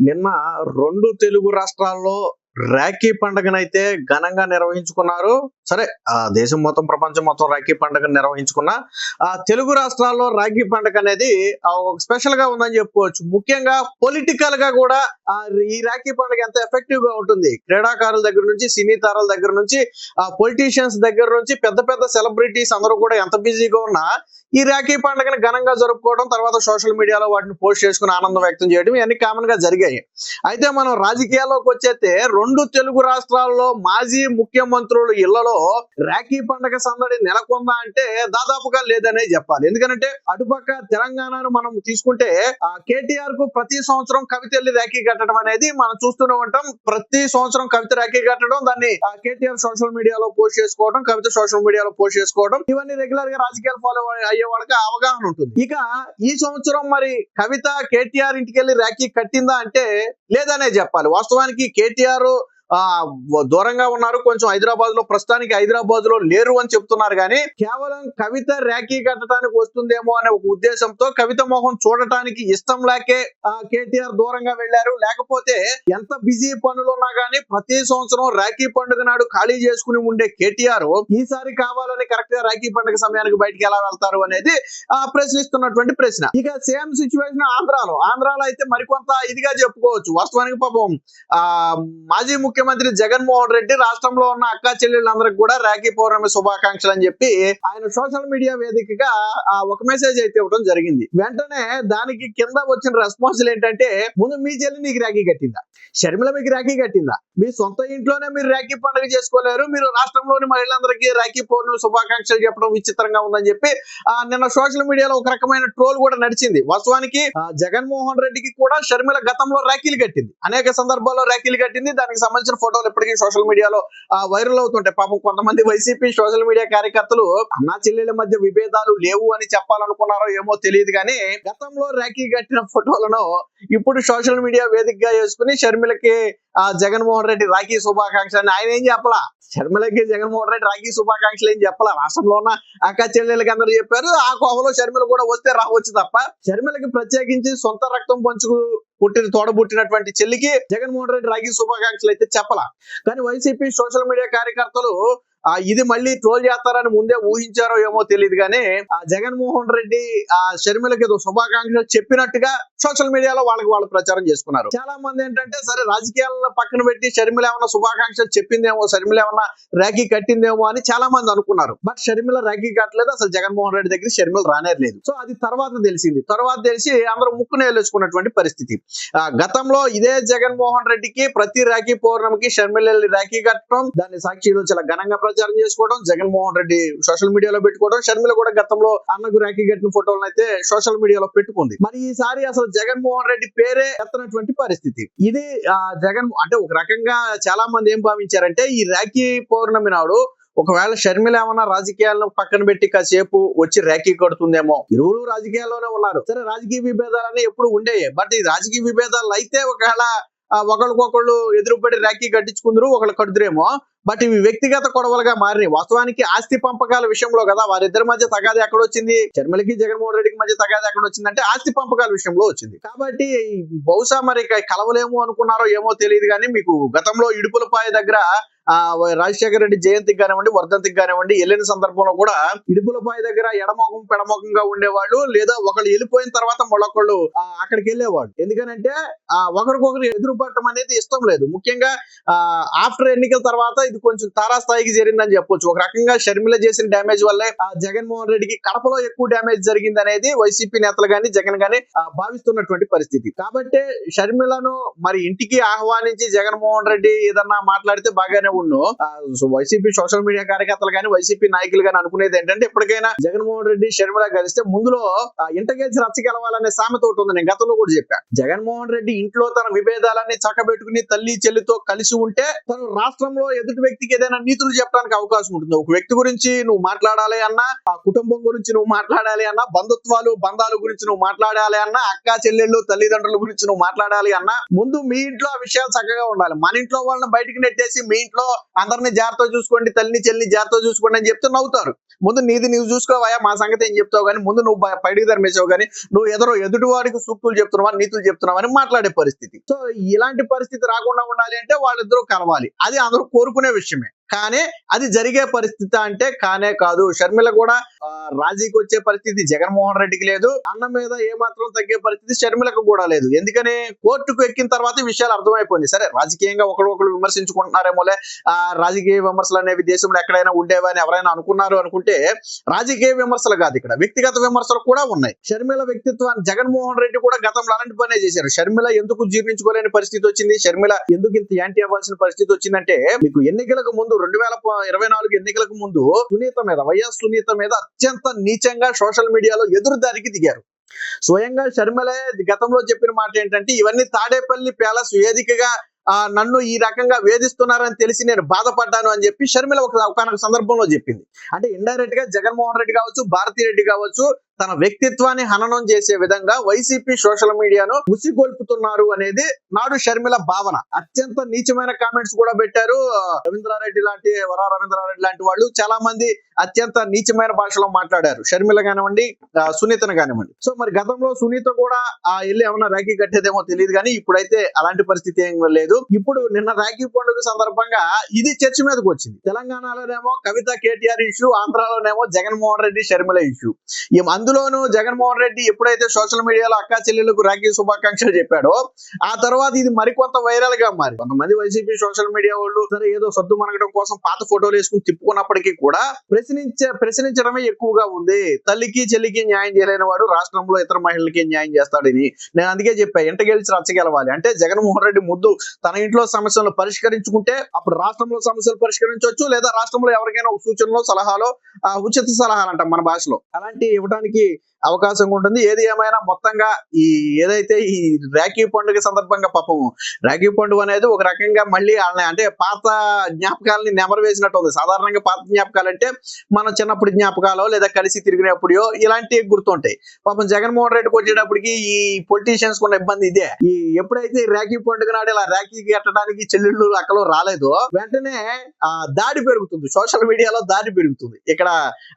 నిన్న రెండు తెలుగు రాష్ట్రాల్లో రాఖీ పండుగనైతే ఘనంగా నిర్వహించుకున్నారు. సరే ఆ దేశం మొత్తం ప్రపంచం మొత్తం రాఖీ పండుగ నిర్వహించుకున్న ఆ తెలుగు రాష్ట్రాల్లో రాఖీ పండుగ అనేది స్పెషల్గా ఉందని చెప్పుకోవచ్చు. ముఖ్యంగా పొలిటికల్గా కూడా ఆ ఈ రాఖీ పండుగ ఎంత ఎఫెక్టివ్గా ఉంటుంది. క్రీడాకారుల దగ్గర నుంచి సినీ తారాల దగ్గర నుంచి ఆ పొలిటీషియన్స్ దగ్గర నుంచి పెద్ద పెద్ద సెలబ్రిటీస్ అందరూ కూడా ఎంత బిజీగా ఉన్నా ఈ రాఖీ పండుగని ఘనంగా జరుపుకోవడం తర్వాత సోషల్ మీడియాలో వాటిని పోస్ట్ చేసుకుని ఆనందం వ్యక్తం చేయడం ఇవన్నీ కామన్గా జరిగాయి. అయితే మనం రాజకీయాల్లోకి వచ్చేస్తే రెండు తెలుగు రాష్ట్రాల్లో మాజీ ముఖ్యమంత్రులు ఇళ్ళలో రాఖీ పండగ సందడి నెలకొందా అంటే దాదాపుగా లేదనే చెప్పాలి. ఎందుకంటే అటుపక్క తెలంగాణను మనం తీసుకుంటే ఆ కేటీఆర్కు ప్రతి సంవత్సరం కవితల్లి రాఖీ కట్టడం అనేది మనం చూస్తూనే ఉంటాం. ప్రతి సంవత్సరం కవిత రాఖీ కట్టడం దాన్ని ఆ కేటీఆర్ సోషల్ మీడియాలో పోస్ట్ చేసుకోవడం కవిత సోషల్ మీడియాలో పోస్ట్ చేసుకోవడం ఇవన్నీ రెగ్యులర్గా రాజకీయాలు ఫాలో అయ్యే వాళ్ళకి అవగాహన ఉంటుంది. ఇక ఈ సంవత్సరం మరి కవిత కేటీఆర్ ఇంటికి వెళ్ళి రాఖీ కట్టిందా అంటే లేదనే చెప్పాలి. వాస్తవానికి కేటీఆర్ దూరంగా ఉన్నారు. కొంచెం హైదరాబాద్లో ప్రస్తుతానికి హైదరాబాద్లో లేరు అని చెప్తున్నారు. కానీ కేవలం కవిత ర్యాకీ కట్టడానికి వస్తుందేమో అనే ఒక ఉద్దేశంతో కవిత మోహన్ చూడటానికి ఇష్టం లేకే ఆ, కేటీఆర్ దూరంగా వెళ్ళారు లేకపోతే ఎంత బిజీ పనులు ఉన్నా గానీ ప్రతి సంవత్సరం రాఖీ పండుగ నాడు ఖాళీ చేసుకుని ఉండే కేటీఆర్ ఈసారి కావాలని కరెక్ట్గా రాఖీ పండుగ సమయానికి బయటికి ఎలా వెళ్తారు అనేది ఆ ప్రశ్నిస్తున్నటువంటి ప్రశ్న. ఇక సేమ్ సిచ్యువేషన్ ఆంధ్రాలో. ఆంధ్రాలో అయితే మరికొంత ఇదిగా చెప్పుకోవచ్చు. వాస్తవానికి పాపం ఆ మాజీ ముఖ్య ముఖ్యమంత్రి జగన్మోహన్ రెడ్డి రాష్ట్రంలో ఉన్న అక్కా చెల్లెళ్ళందరికి కూడా రాఖీ పౌర్ణమి శుభాకాంక్షలు అని చెప్పి ఆయన సోషల్ మీడియా వేదికగా ఒక మెసేజ్ అయితే ఇవ్వడం జరిగింది. వెంటనే దానికి కింద వచ్చిన రెస్పాన్సులు ఏంటంటే ముందు మీ చెల్లి నీకు రాఖీ కట్టిందా? షర్మిల మీకు రాఖీ కట్టిందా? మీ సొంత ఇంట్లోనే మీరు రాఖీ పండుగ చేసుకోలేరు. మీరు రాష్ట్రంలోని మహిళలందరికీ రాఖీ పౌర్ణమి శుభాకాంక్షలు చెప్పడం విచిత్రంగా ఉందని చెప్పి ఆ, నిన్న సోషల్ మీడియాలో ఒక రకమైన ట్రోల్ కూడా నడిచింది. వాస్తవానికి జగన్మోహన్ రెడ్డికి కూడా షర్మిల గతంలో రాఖీలు కట్టింది. అనేక సందర్భాల్లో రాఖీలు కట్టింది. దానికి సంబంధించిన ఫోటోలు ఇప్పటికీ సోషల్ మీడియాలో వైరల్ అవుతుంటాయి. పాపం కొంతమంది వైసీపీ సోషల్ మీడియా కార్యకర్తలు అన్నా చెల్లెల మధ్య విభేదాలు లేవు అని చెప్పాలనుకున్నారో ఏమో తెలియదు కానీ గతంలో రాఖీ కట్టిన ఫోటోలను ఇప్పుడు సోషల్ మీడియా వేదికగా చేసుకుని షర్మిలకి ఆ జగన్మోహన్ రెడ్డి రాఖీ శుభాకాంక్షలు అని ఆయన ఏం చెప్పలా? షర్మిలకి జగన్మోహన్ రెడ్డి రాఖీ శుభాకాంక్షలు ఏం చెప్పలా? రాష్ట్రంలో ఉన్న అక్క చెల్లెలకి అందరూ చెప్పారు. ఆ కోవలో షర్మిల కూడా వస్తే రావచ్చు తప్ప షర్మిలకి ప్రత్యేకించి సొంత రక్తం పంచుకు పుట్టిన తోడబుట్టినటువంటి చెల్లికి జగన్మోహన్ రెడ్డి రాగి శుభాకాంక్షలు అయితే చెప్పలా. కానీ వైసీపీ సోషల్ మీడియా కార్యకర్తలు ఇది మళ్ళీ ట్రోల్ చేస్తారని ముందే ఊహించారో ఏమో తెలియదు కానీ ఆ జగన్మోహన్ రెడ్డి ఆ షర్మిలకి ఏదో శుభాకాంక్షలు చెప్పినట్టుగా సోషల్ మీడియాలో వాళ్ళకి వాళ్ళు ప్రచారం చేసుకున్నారు. చాలా మంది ఏంటంటే సరే రాజకీయాలను పక్కన పెట్టి షర్మిల ఏమన్నా శుభాకాంక్షలు చెప్పిందేమో షర్మిల ఏమన్నా రాఖీ కట్టిందేమో అని చాలా మంది అనుకున్నారు. బట్ షర్మిల రాఖీ కట్టలేదు అసలు జగన్మోహన్ రెడ్డి దగ్గర షర్మిల రానేలేదు సో అది తర్వాత తెలిసింది. తర్వాత తెలిసి అందరూ ముక్కునే వేలేసుకున్నటువంటి పరిస్థితి. ఆ గతంలో ఇదే జగన్మోహన్ రెడ్డికి ప్రతి రాఖీ పౌర్ణమికి షర్మిల రాఖీ కట్టడం దాన్ని సాక్షిలో చాలా ఘనంగా ప్రచారం చేసుకోవడం జగన్మోహన్ రెడ్డి సోషల్ మీడియాలో పెట్టుకోవడం షర్మిల కూడా గతంలో అన్నకు రాఖీ కట్టిన ఫోటోలను అయితే సోషల్ మీడియాలో పెట్టుకుంది. మరి ఈసారి అసలు జగన్మోహన్ రెడ్డి పేరే ఎత్తనటువంటి పరిస్థితి. ఇది ఆ జగన్ అంటే ఒక రకంగా చాలా మంది ఏం భావించారంటే ఈ రాఖీ పౌర్ణమి నాడు ఒకవేళ షర్మిల ఏమన్నా రాజకీయాలను పక్కన పెట్టి కాసేపు వచ్చి ర్యాకీ కడుతుందేమో. ఇరువురు రాజకీయాల్లోనే ఉన్నారు. సరే రాజకీయ విభేదాలనే ఎప్పుడు ఉండేవి బట్ ఈ రాజకీయ విభేదాలు అయితే ఒకవేళ ఒకళ్ళకొకళ్ళు ఎదురుపడి ర్యాకీ కట్టించుకుందరు ఒకళ్ళు కడుతురేమో బట్ ఇవి వ్యక్తిగత గొడవలుగా మారినాయి వాస్తవానికి ఆస్తి పంపకాల విషయంలో కదా వారిద్దరి మధ్య తగాది ఎక్కడ వచ్చింది చర్మలకి జగన్మోహన్ రెడ్డికి మధ్య తగాది ఎక్కడ వచ్చిందంటే ఆస్తి పంపకాల విషయంలో వచ్చింది. కాబట్టి బహుశా మరి కలవలేమో కలవలేము అనుకున్నారో ఏమో తెలియదు కానీ మీకు గతంలో ఇడుపులపాయ దగ్గర ఆ రాజశేఖర రెడ్డి జయంతికి కానివ్వండి వర్ధంతికి కానివ్వండి వెళ్ళిన సందర్భంలో కూడా ఇడుపులపాయ దగ్గర ఎడమోకం పెడమోకంగా ఉండేవాళ్ళు లేదా ఒకళ్ళు వెళ్ళిపోయిన తర్వాత మళ్ళొకళ్ళు అక్కడికి వెళ్ళేవాడు ఎందుకనంటే ఆ ఒకరికొకరు ఎదురుపడటం అనేది ఇష్టం లేదు. ముఖ్యంగా ఆ ఆఫ్టర్ ఎన్నికల తర్వాత ఇది కొంచెం తారాస్థాయికి జరిగిందని చెప్పొచ్చు. ఒక రకంగా షర్మిల చేసిన డ్యామేజ్ వల్లే ఆ జగన్మోహన్ రెడ్డికి కడపలో ఎక్కువ డ్యామేజ్ జరిగింది అనేది వైసీపీ నేతలు గాని జగన్ గాని భావిస్తున్నటువంటి పరిస్థితి. కాబట్టి షర్మిలను మరి ఇంటికి ఆహ్వానించి జగన్మోహన్ రెడ్డి ఏదన్నా మాట్లాడితే బాగానే ఉండు వైసీపీ సోషల్ మీడియా కార్యకర్తలు కానీ వైసీపీ నాయకులు కానీ అనుకునేది ఏంటంటే ఎప్పటికైనా జగన్మోహన్ రెడ్డి షర్మిల కలిస్తే ముందులో ఇంట గెలిచి రచ్చ గెలవాలనే సామెత ఒకటి ఉంది నేను గతంలో కూడా చెప్పా. జగన్మోహన్ రెడ్డి ఇంట్లో తన విభేదాలన్నీ చక్కబెట్టుకుని తల్లి చెల్లితో కలిసి ఉంటే తను రాష్ట్రంలో ఎదుటి వ్యక్తికి ఏదైనా నీతులు చెప్పడానికి అవకాశం ఉంటుంది. ఒక వ్యక్తి గురించి నువ్వు మాట్లాడాలి అన్నా ఆ కుటుంబం గురించి నువ్వు మాట్లాడాలి అన్నా బంధుత్వాలు బంధాల గురించి నువ్వు మాట్లాడాలి అన్నా అక్క చెల్లెళ్ళు తల్లిదండ్రుల గురించి నువ్వు మాట్లాడాలి అన్నా ముందు మీ ఇంట్లో ఆ విషయాలు చక్కగా ఉండాలి. మన ఇంట్లో వాళ్ళని బయటికి నెట్టేసి మీ ఇంట్లో అందరినీ జాగ్రత్త చూసుకోండి తల్లిని చెల్లిని జాగ్రత్త చూసుకోండి అని చెప్తే నవ్వుతారు. ముందు నీది నువ్వు చూసుకోవా మా సంగతి ఏం చెప్తావు కానీ ముందు నువ్వు పైడికి ధర్మేశావు కానీ నువ్వు ఎదురు ఎదుటి వారికి సూక్తులు చెప్తున్నావా నీతులు చెప్తున్నావా అని మాట్లాడే పరిస్థితి. సో ఇలాంటి పరిస్థితి రాకుండా ఉండాలి అంటే వాళ్ళిద్దరూ కలవాలి. అది అందరూ కోరుకునే విషయమే. కానీ అది జరిగే పరిస్థితి అంటే కానే కాదు. షర్మిల కూడా రాజీకి వచ్చే పరిస్థితి జగన్మోహన్ రెడ్డికి లేదు. అన్న మీద ఏ మాత్రం తగ్గే పరిస్థితి షర్మిలకు కూడా లేదు. ఎందుకని? కోర్టుకు ఎక్కిన తర్వాత విషయాలు అర్థమైపోయింది. సరే రాజకీయంగా ఒకరు ఒకరు విమర్శించుకుంటున్నారేమోలే. ఆ రాజకీయ విమర్శలు అనేవి దేశంలో ఎక్కడైనా ఉండేవని ఎవరైనా అనుకున్నారు అనుకుంటే రాజకీయ విమర్శలు కాదు ఇక్కడ. వ్యక్తిగత విమర్శలు కూడా ఉన్నాయి. షర్మిల వ్యక్తిత్వాన్ని జగన్మోహన్ రెడ్డి కూడా గతంలో అలాంటి పనే చేశారు. షర్మిల ఎందుకు జీర్ణించుకోలేని పరిస్థితి వచ్చింది? షర్మిల ఎందుకు ఇంత యాంటీ అవ్వాల్సిన పరిస్థితి వచ్చిందంటే మీకు ఎన్నికలకు ముందు రెండు వేల ఇరవై నాలుగు ఎన్నికలకు ముందు సునీత మీద వైఎస్ సునీత మీద అత్యంత నీచంగా సోషల్ మీడియాలో ఎదురుదారికి దిగారు. స్వయంగా షర్మిలే గతంలో చెప్పిన మాట ఏంటంటే ఇవన్నీ తాడేపల్లి ప్యాలెస్ వేదికగా ఆ, నన్ను ఈ రకంగా వేధిస్తున్నారని తెలిసి నేను బాధపడ్డాను అని చెప్పి షర్మిల ఒక ఒకనొక సందర్భంలో చెప్పింది. అంటే ఇండైరెక్ట్గా జగన్మోహన్ రెడ్డి కావచ్చు భారతీ రెడ్డి కావచ్చు తన వ్యక్తిత్వాన్ని హననం చేసే విధంగా వైసీపీ సోషల్ మీడియాను ఉసిగొల్పుతున్నారు అనేది నాడు షర్మిల భావన. అత్యంత నీచమైన కామెంట్స్ కూడా పెట్టారు రవీంద్రారెడ్డి లాంటి వరా రవీంద్రారెడ్డి లాంటి వాళ్ళు. చాలా మంది అత్యంత నీచమైన భాషలో మాట్లాడారు. షర్మిల కానివ్వండి సునీతను కానివ్వండి. సో మరి గతంలో సునీత కూడా ఆ వెళ్ళి ఏమన్నా రాఖీ కట్టేదేమో తెలియదు కానీ ఇప్పుడైతే అలాంటి పరిస్థితి ఏం లేదు. ఇప్పుడు నిన్న రాఖీ పండుగ సందర్భంగా ఇది చర్చ మీదకి వచ్చింది. తెలంగాణలోనేమో కవిత కేటీఆర్ ఇష్యూ ఆంధ్రాలోనేమో జగన్మోహన్ రెడ్డి షర్మిల ఇష్యూ ఈ అందులోనూ జగన్మోహన్ రెడ్డి ఎప్పుడైతే సోషల్ మీడియాలో అక్కా చెల్లెలకు రాఖీ శుభాకాంక్షలు చెప్పాడో ఆ తర్వాత ఇది మరికొంత వైరల్గా మారి. కొంతమంది వైసీపీ సోషల్ మీడియా వాళ్ళు సరే ఏదో సర్దు మనగడం కోసం పాత ఫోటోలు వేసుకుని తిప్పుకున్నప్పటికీ కూడా ప్రశ్నించే ప్రశ్నించడమే ఎక్కువగా ఉంది. తల్లికి చెల్లికి న్యాయం చేయలేని వాడు రాష్ట్రంలో ఇతర మహిళలకి న్యాయం చేస్తాడని నేను అందుకే చెప్పా ఇంట గెలిచి రచ్చగెలవాలి అంటే జగన్మోహన్ రెడ్డి ముద్దు తన ఇంట్లో సమస్యలను పరిష్కరించుకుంటే అప్పుడు రాష్ట్రంలో సమస్యలు పరిష్కరించవచ్చు లేదా రాష్ట్రంలో ఎవరికైనా ఒక సూచనలో సలహాలో ఆ, ఉచిత సలహాలు అంటాం మన భాషలో. అలాంటి ఇవ్వడానికి అవకాశం ఉంటుంది. ఏది ఏమైనా మొత్తంగా ఈ ఏదైతే ఈ రాఖీ పండుగ సందర్భంగా పాపం రాఖీ పండుగ అనేది ఒక రకంగా మళ్ళీ వాళ్ళని అంటే పాత జ్ఞాపకాలని నెమరు వేసినట్టు ఉంది. సాధారణంగా పాత జ్ఞాపకాలు అంటే మన చిన్నప్పుడు జ్ఞాపకాలు లేదా కలిసి తిరిగినప్పుడో ఇలాంటివి గుర్తుంటాయి పాపం జగన్మోహన్ రెడ్డికి వచ్చేటప్పటికి ఈ పొలిటీషియన్స్ ఉన్న ఇబ్బంది ఇదే. ఈ ఎప్పుడైతే రాఖీ పండుగ నాడు ఇలా రాఖీ కట్టడానికి చెల్లెళ్ళు అక్కలో రాలేదో వెంటనే ఆ దాడి పెరుగుతుంది. సోషల్ మీడియాలో దాడి పెరుగుతుంది. ఇక్కడ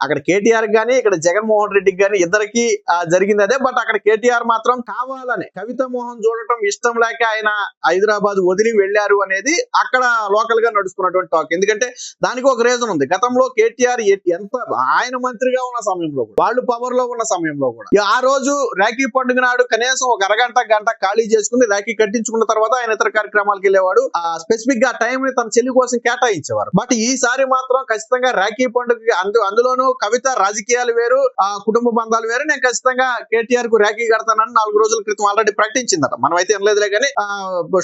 అక్కడ కేటీఆర్ గానీ ఇక్కడ జగన్మోహన్ రెడ్డికి కానీ ఇద్దరికి జరిగింది అదే బట్ అక్కడ కేటీఆర్ మాత్రం కావాలని. కవిత మోహన్ చూడటం ఇష్టం లేక ఆయన హైదరాబాద్ వదిలి వెళ్ళారు అనేది అక్కడ లోకల్గా నడుస్తున్నటువంటి టాక్ ఎందుకంటే దానికి ఒక రీజన్ ఉంది. గతంలో కేటీఆర్ ఎంత ఆయన మంత్రిగా ఉన్న సమయంలో వాళ్ళు పవర్లో ఉన్న సమయంలో కూడా ఆ రోజు రాఖీ పండుగ నాడు కనీసం ఒక అరగంట గంట ఖాళీ చేసుకుని రాఖీ కట్టించుకున్న తర్వాత ఆయన ఇతర కార్యక్రమాలకు వెళ్ళేవాడు. ఆ స్పెసిఫిక్గా టైం ని తన చెల్లి కోసం కేటాయించేవారు. బట్ ఈసారి మాత్రం ఖచ్చితంగా రాఖీ పండుగ అందులోనూ కవిత రాజకీయాలు వేరు ఆ కుటుంబ బంధాలు వేరే నేను ఖచ్చితంగా కేటీఆర్కు ర్యాకీ కడతానని నాలుగు రోజుల క్రితం ఆల్రెడీ ప్రకటించిందట. మనం అయితే వినలేదులే కానీ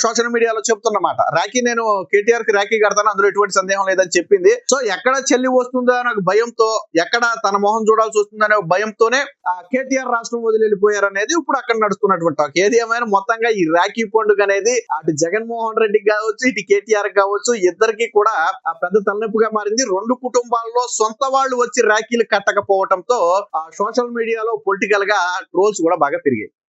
సోషల్ మీడియాలో చెప్తున్నమాట. రాఖీ నేను కేటీఆర్కి రాఖీ కడతాను అందులో ఎటువంటి సందేహం లేదని చెప్పింది. సో ఎక్కడ చెల్లి వస్తుందో అనే భయంతో ఎక్కడ తన మొహం చూడాల్సి వస్తుందనే భయంతోనే ఆ కేటీఆర్ రాష్ట్రం వదిలి వెళ్ళిపోయారు అనేది ఇప్పుడు అక్కడ నడుస్తున్నటువంటి టాక్ ఏది ఏమైనా మొత్తంగా ఈ రాఖీ పండుగ అనేది అటు జగన్మోహన్ రెడ్డికి కావచ్చు ఇటు కేటీఆర్ కావచ్చు ఇద్దరికి కూడా ఆ పెద్ద తలనొప్పిగా మారింది. రెండు కుటుంబాల్లో సొంత వాళ్ళు వచ్చి రాఖీలు కట్టకపోవడంతో ఆ సోషల్ మీడియాలో పొలిటికల్గా ట్రోల్స్ కూడా బాగా పెరిగాయి.